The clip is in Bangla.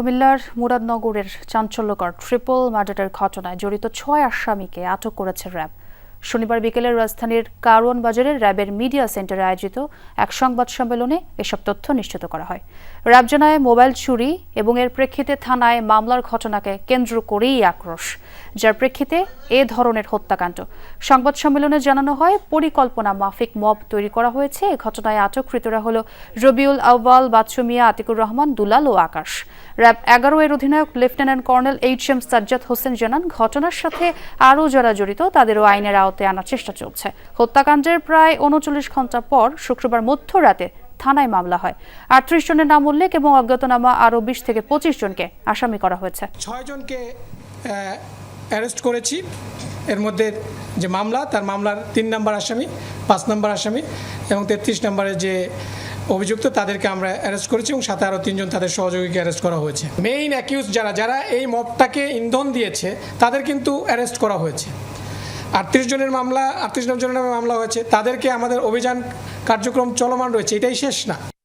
কুমিল্লার মুরাদনগরের চাঞ্চল্যকর ট্রিপল মার্ডারের ঘটনায় জড়িত ছয় আসামিকে আটক করেছে র্যাব। শনিবার বিকেলে রাজধানীর কারওয়ান বাজারের র্যাবের মিডিয়া সেন্টারে আয়োজিত এক সংবাদ সম্মেলনে এসব তথ্য নিশ্চিত করা হয়। র্যাব জানায়, মোবাইল চুরি এবং এর প্রেক্ষিতে থানায় মামলার ঘটনাকে কেন্দ্র করেই আক্রোশ, যার প্রেক্ষিতে এ ধরনের হত্যাকাণ্ড। সংবাদ সম্মেলনে জানানো হয়, পরিকল্পনা মাফিক মব তৈরি করা হয়েছে। এ ঘটনায় আটককৃতরা হল রবিউল আউয়াল বাচ্চু মিয়া, আতিকুর রহমান, দুলাল ও আকাশ। র্যাব এগারো এর অধিনায়ক, lieutenant colonel H M Sajjad Hossain জানান, ঘটনার সাথে আরও যারা জড়িত, তাদেরও আইনের আওতায় আনার চেষ্টা চলছে। হত্যাকাণ্ডের প্রায় উনচল্লিশ ঘণ্টা পর শুক্রবার মধ্যরাতে থানায় মামলা হয়। আটত্রিশ জনের নাম উল্লেখ এবং অজ্ঞাতনামা আরও বিশ থেকে পঁচিশ জনকে আসামি করা হয়েছে। ছয়জনকে অ্যারেস্ট করেছি। এর মধ্যে যে মামলা, তার মামলার তিন নম্বর আসামি, পাঁচ নম্বর আসামি এবং তেত্রিশ নম্বরের যে অভিযুক্ত, তাদেরকে আমরা অ্যারেস্ট করেছি এবং সাথে আরও তিনজন তাদের সহযোগীকে অ্যারেস্ট করা হয়েছে। মেইন অ্যাকিউজ যারা যারা এই মবটাকে ইন্ধন দিয়েছে, তাদের কিন্তু অ্যারেস্ট করা হয়েছে। আটত্রিশ জনের মামলা, আটত্রিশ জনের মামলা হয়েছে। তাদেরকে আমাদের অভিযান কার্যক্রম চলমান রয়েছে। এটাই শেষ না।